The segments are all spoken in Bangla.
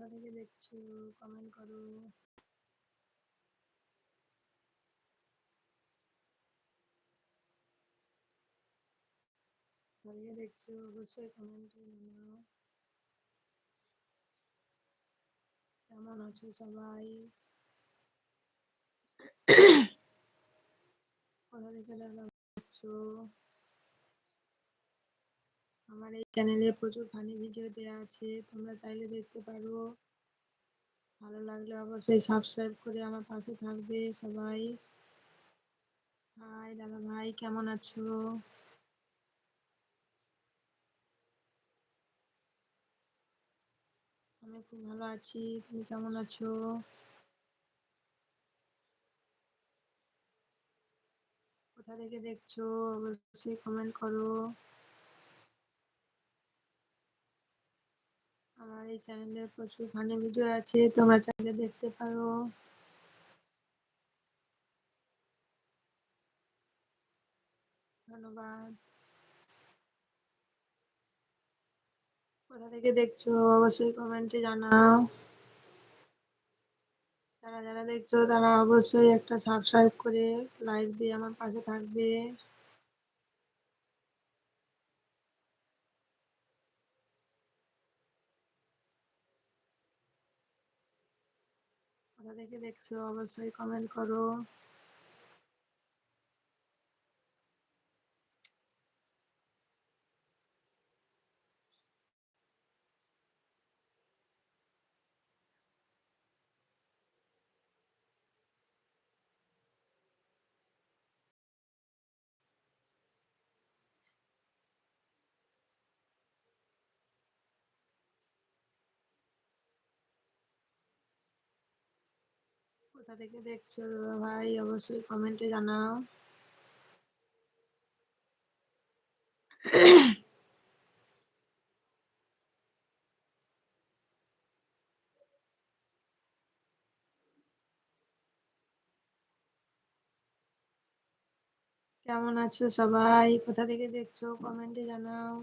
কোথা থেকে দেখছ কমেন্ট করো। কোথা থেকে দেখছ, অবশ্যই কমেন্টে জানাও। কেমন আছো সবাই? কোথা থেকে দেখা আমার এই চ্যানেলে প্রচুর ফানি ভিডিও দেওয়া আছে। তোমরা চাইলে দেখতে পারো। ভালো লাগলে অবশ্যই সাবস্ক্রাইব করে আমার পাশে থাকবে সবাই। হাই দাদা ভাই, কেমন আছো? আমি খুব ভালো আছি। তুমি কেমন আছো? কোথা থেকে দেখছ? অবশ্যই কমেন্ট করো। আমার এই চ্যানেলে প্রচুর ফানি ভিডিও আছে, তোমরা চাইলে দেখতে পারো। ধন্যবাদ। কোথা থেকে দেখছ, অবশ্যই কমেন্টে জানাও। যারা যারা দেখছ, তারা অবশ্যই একটা সাবস্ক্রাইব করে লাইক দিয়ে আমার পাশে থাকবে। কোথা থেকে দেখছ? অবশ্যই কমেন্ট করো। কোথা থেকে দেখছ ভাই? অবশ্যই কমেন্টে জানাও। কেমন আছো সবাই? কোথা থেকে দেখছ? কমেন্টে জানাও।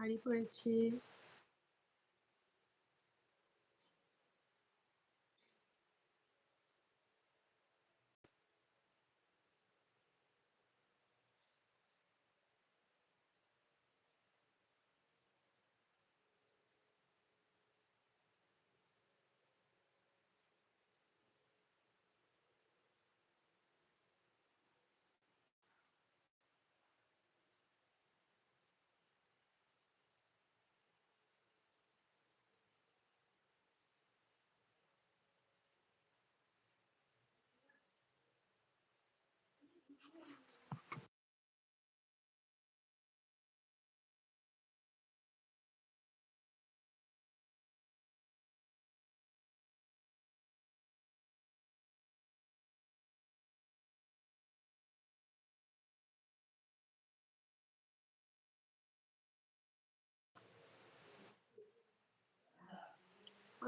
শাড়ি পরেছি।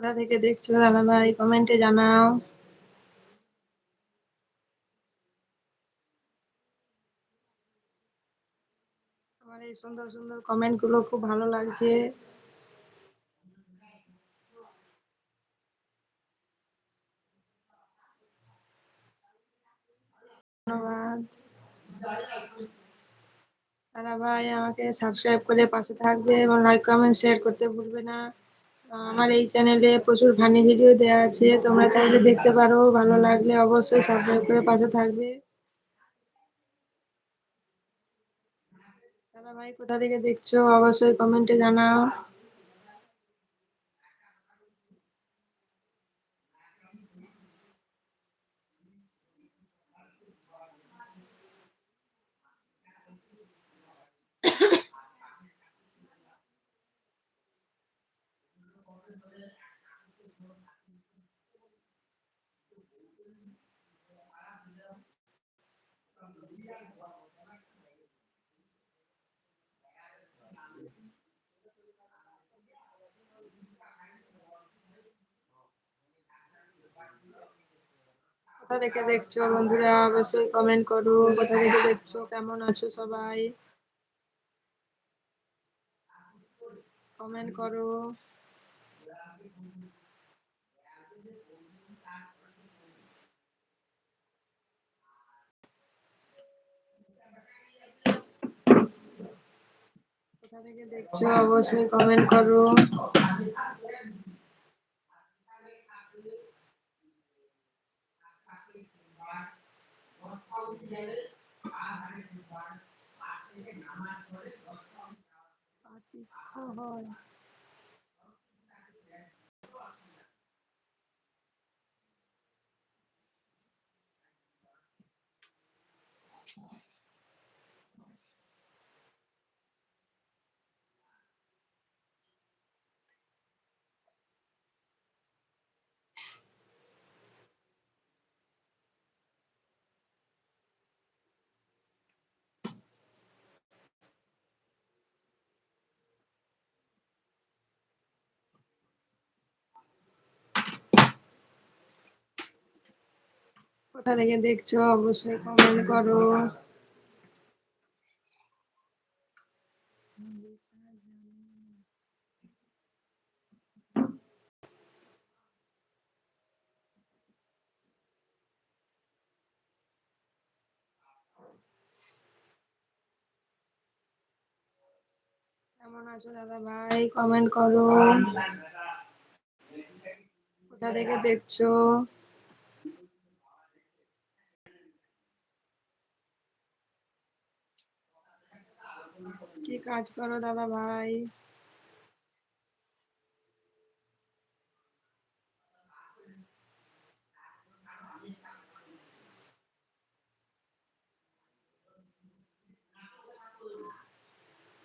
কোথা থেকে দেখছ দাদা ভাই কমেন্টে জানাও। আমার এই সুন্দর সুন্দর কমেন্টগুলো খুব ভালো লাগছে। ধন্যবাদ। দাদা ভাই আমাকে সাবস্ক্রাইব করে পাশে থাকবে এবং লাইক কমেন্ট শেয়ার করতে ভুলবে না। আমার এই চ্যানেলে প্রচুর ফানি ভিডিও দেওয়া আছে। তোমরা চাইলে দেখতে পারো, ভালো লাগলে অবশ্যই সাবস্ক্রাইব করে পাশে থাকবে। দাদা ভাই কোথা থেকে দেখছ? অবশ্যই কমেন্টে জানাও। কোথা থেকে দেখছ বন্ধুরা? অবশ্যই কমেন্ট করো। কোথা থেকে দেখছ? কেমন আছো সবাই? কমেন্ট করো। কোথা থেকে দেখছ? অবশ্যই কমেন্ট করো। হয়। কোথা থেকে দেখছ? অবশ্যই কমেন্ট করো। কেমন আছো দাদা ভাই? কমেন্ট করো। কোথা থেকে দেখছ? কি কাজ করো, দাদা ভাই।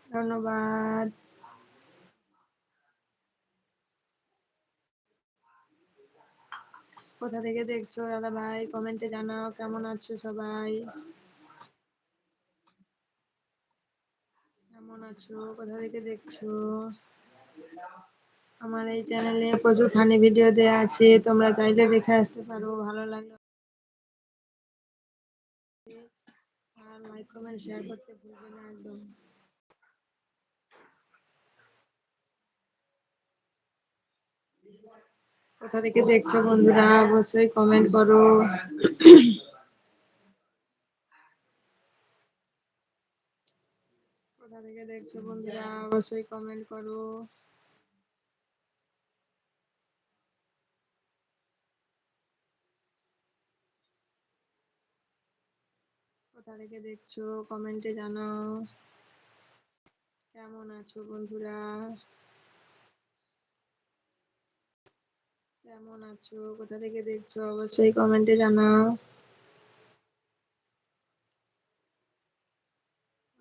ধন্যবাদ। কোথা থেকে দেখছ, দাদা ভাই? কমেন্টে জানাও, কেমন আছো সবাই? কেমন আছো? কোথা থেকে দেখছ? আমার এই চ্যানেলে প্রচুর ফানি ভিডিও দেওয়া আছে। তোমরা চাইলে দেখে আসতে পারো। ভালো লাগল আর লাইক কমেন্ট শেয়ার করতে ভুলবে না একদম। কোথা থেকে দেখছ বন্ধুরা? অবশ্যই কমেন্ট করো। কোথা থেকে দেখছ বন্ধুরা, অবশ্যই কমেন্ট করো। কোথা থেকে দেখছ কমেন্টে জানাও। কেমন আছো বন্ধুরা? কেমন আছো? কোথা থেকে দেখছ? অবশ্যই কমেন্টে জানাও।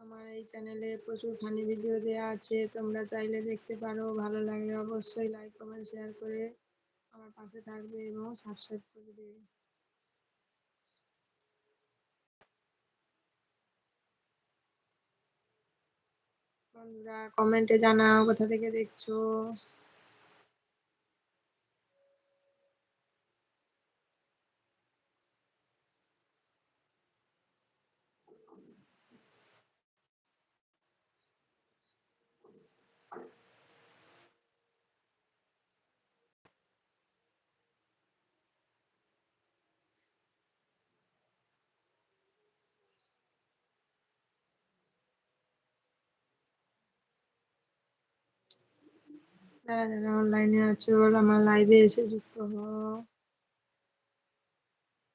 আমার এই চ্যানেলে প্রচুর ফানি ভিডিও দেওয়া আছে। তোমরা চাইলে দেখতে পারো, ভালো লাগলে অবশ্যই লাইক কমেন্ট শেয়ার করে আমার পাশে থাকবে এবং সাবস্ক্রাইব করে দেবে। বন্ধুরা কমেন্টে জানাও কোথা থেকে দেখছ। যারা যারা অনলাইনে আছো আমার লাইভে এসে যুক্ত হও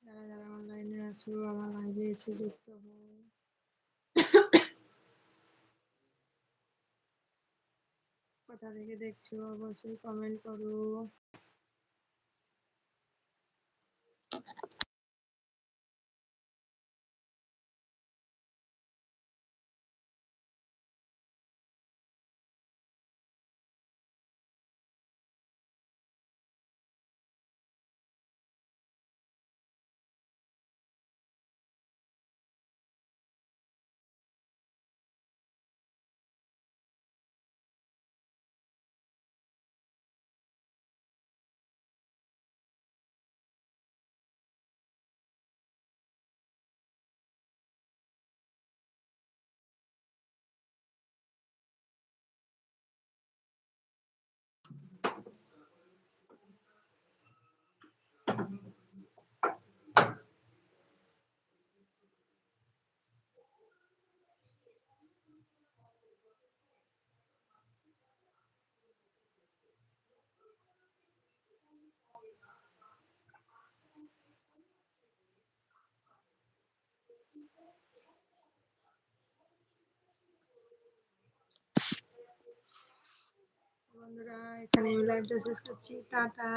যারা যারা অনলাইনে আছো, আমার লাইভে এসে যুক্ত হও কোথা থেকে দেখছ? অবশ্যই কমেন্ট করো। বন্ধুরা এখানে আমি লাইভটা শেষ করছি টাটা